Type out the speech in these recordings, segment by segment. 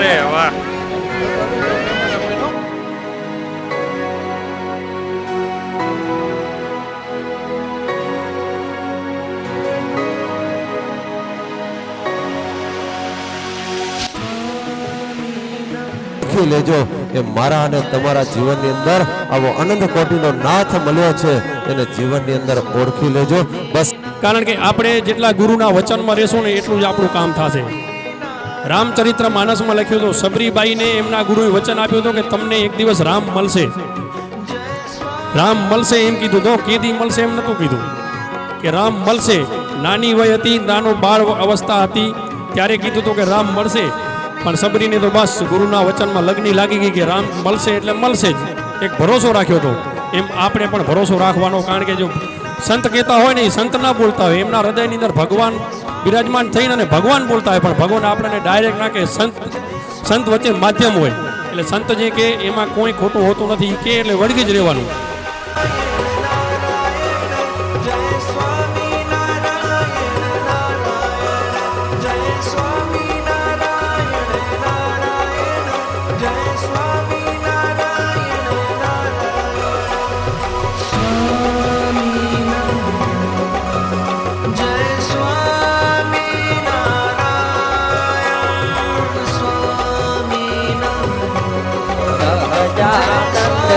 અરે વાહ. લેજો કે મારા અને તમારા જીવનની અંદર આવો અનંત કોટીનો નાથ મળ્યો છે. એને જીવનની અંદર ઓળખી લેજો. બસ. કારણ કે આપણે જેટલા ગુરુના વચનમાં રહેશું ને એટલું જ આપણું કામ થશે. રામચરિત્ર માનસમાં લખ્યું હતું, સબરીબાઈને એમના ગુરુએ વચન આપ્યું હતું કે તમને એક દિવસ રામ મળશે. રામ મળશે એમ કીધું. તો કેદી મળશે એમ નતું કીધું. કે રામ મળશે. નાની વય હતી, નાનો બાળ અવસ્થા હતી. ત્યારે કીધું હતું કે રામ મળશે. પણ સબરીને તો બસ ગુરુના વચનમાં લગ્ની લાગી ગઈ કે રામ મળશે એટલે મળશે જ. એક ભરોસો રાખ્યો હતો. એમ આપણે પણ ભરોસો રાખવાનો, કારણ કે જો સંત કહેતા હોય ને, એ સંત ના બોલતા હોય. એમના હૃદયની અંદર ભગવાન બિરાજમાન થઈને અને ભગવાન બોલતા હોય, પણ ભગવાન આપણને ડાયરેક્ટ ના કે સંત સંત વચ્ચે માધ્યમ હોય. એટલે સંત જે કે, એમાં કોઈ ખોટું હોતું નથી કે એટલે વળગી જ રહેવાનું.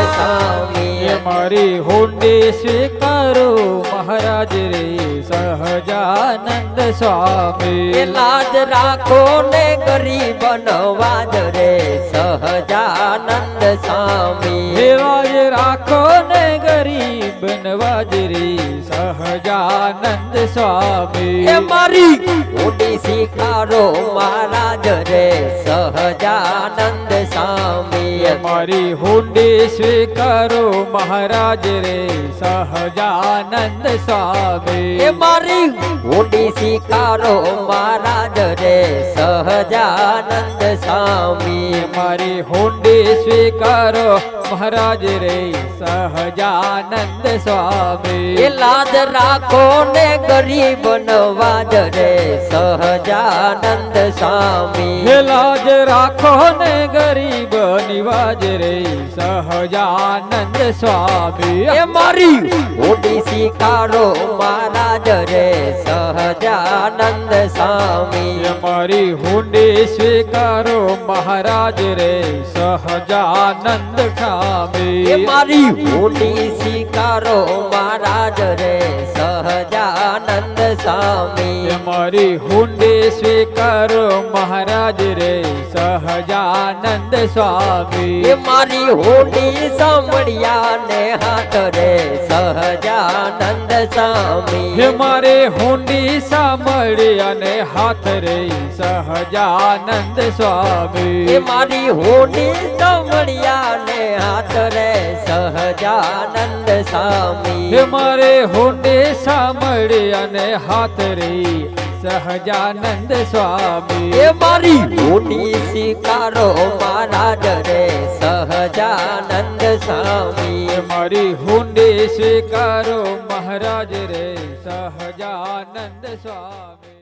સ્વામી મારી હુંડી સ્વીકારો મહારાજ રે સહજાનંદ સ્વામી લાજ રાખો ને ગરીબ નવાજ રે સહજાનંદ સ્વામી લાજ રાખો ને ગરીબ નવાજ રે સહજાનંદ સ્વામી મારી હુંડી સ્વીકારો મહારાજ રે સહજાનંદ મારી હુંડી સ્વીકારો મહારાજ રે સહજાનંદ સ્વામી મારી હુંડી સ્વીકારો મહારાજ રે સહજાનંદ સ્વામી મારી હુંડી સ્વીકારો. મહારાજ રે સહજાનંદ સ્વામી. લાજ રાખો ને ગરીબ નવાજ રે સહજાનંદ સ્વામી. લાજ રાખો ને ગરીબ નિવાજ રે સહજાનંદ સ્વામી. મારી હુંડી સ્વીકારો મહારાજ રે સહજાનંદ સ્વામી. અમારી મારી હુંડી સ્વીકારો મહારાજ રે સહજાનંદ સ્વામી. મારી હુંડી સ્વીકારો મહારાજ રે સહજાનંદ સ્વામી. મારી હુંડી સ્વીકારો મહારાજ રે સહજાનંદ સ્વામી. મારી હુંડી સાંભળ્યા ને હાથ રે સહજાનંદ સ્વામી. હે મારે હુંડી સાંભળ્યા ને હાથ રે સહજાનંદ સ્વામી. મારી હુંડી સાંભળ્યા ને હાથ રે સહજાનંદ સ્વામી. હે મારે હુંડી સાંભળ્યા ને હાથ રે સહજાનંદ સ્વામી. એ મારી મોટી સ્વીકારો મહારાજ રે સહજાનંદ સ્વામી. મારી હુંડી સ્વીકારો મહારાજ રે સહજાનંદ સ્વામી.